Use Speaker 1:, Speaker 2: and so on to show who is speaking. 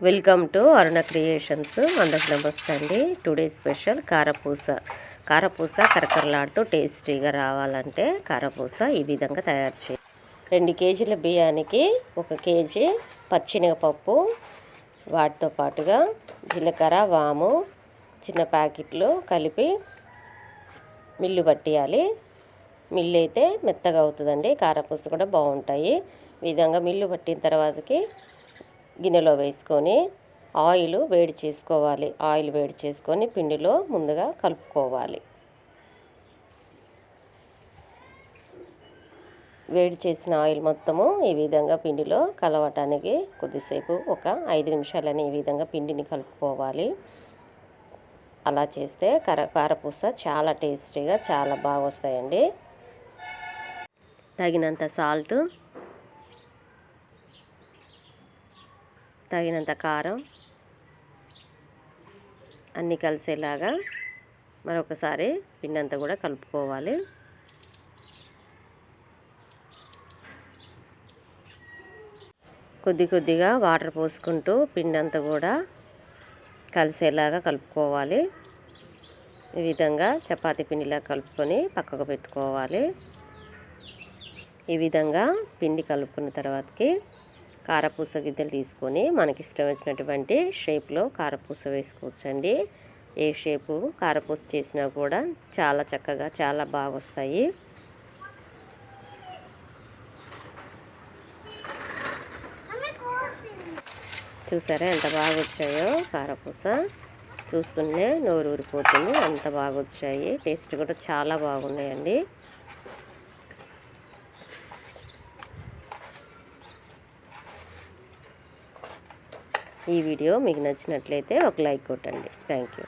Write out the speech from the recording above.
Speaker 1: Welcome to Aruna creations. అందరికి నమస్తే అండి. టుడే స్పెషల్ కారపూస. కారపూస కరకరలాడుతూ టేస్టీగా రావాలంటే కారపూస ఈ విధంగా తయారు చేయాలి రెండు కేజీల బియ్యానికి ఒక కేజీ పచ్చినగపప్పు వాటితో పాటుగా జీలకర్ర వాము చిన్న ప్యాకెట్లు కలిపి మిల్లు పట్టియాలి. మిల్లు అయితే మెత్తగా అవుతుందండి. కారపూస కూడా బాగుంటాయి. ఈ విధంగా మిల్లు పట్టిన తర్వాతకి గిన్నెలో వేసుకొని ఆయిల్ వేడి చేసుకోవాలి. ఆయిల్ వేడి చేసుకొని పిండిలో ముందుగా కలుపుకోవాలి. వేడి చేసిన ఆయిల్ మొత్తము ఈ విధంగా పిండిలో కలవటానికి కొద్దిసేపు ఒక ఐదు నిమిషాలని ఈ విధంగా పిండిని కలుపుకోవాలి. అలా చేస్తే కర కారపూస చాలా టేస్టీగా చాలా బాగా వస్తాయండి తగినంత సాల్ట్ తగినంత కారం అన్నీ కలిసేలాగా మరొకసారి పిండి అంతా కూడా కలుపుకోవాలి. కొద్ది కొద్దిగా వాటర్ పోసుకుంటూ పిండి అంతా కూడా కలిసేలాగా కలుపుకోవాలి. ఈ విధంగా చపాతి పిండిలా కలుపుకొని పక్కకు పెట్టుకోవాలి. ఈ విధంగా పిండి కలుపుకున్న తర్వాతకి కారపూస గిద్దెలు తీసుకొని మనకి ఇష్టం వచ్చినటువంటి షేప్లో కారపూస వేసుకోవచ్చండి. ఏ షేపు కారపూస చేసినా కూడా చాలా చక్కగా చాలా బాగా వస్తాయి చూసారా ఎంత బాగా వచ్చాయో కారపూస? చూస్తుంటే నోరు ఊరిపోతుంది అంత బాగా వచ్చాయి టేస్ట్ కూడా చాలా బాగున్నాయండి. ఈ వీడియో మీకు నచ్చినట్లయితే ఒక లైక్ కొట్టండి. Thank you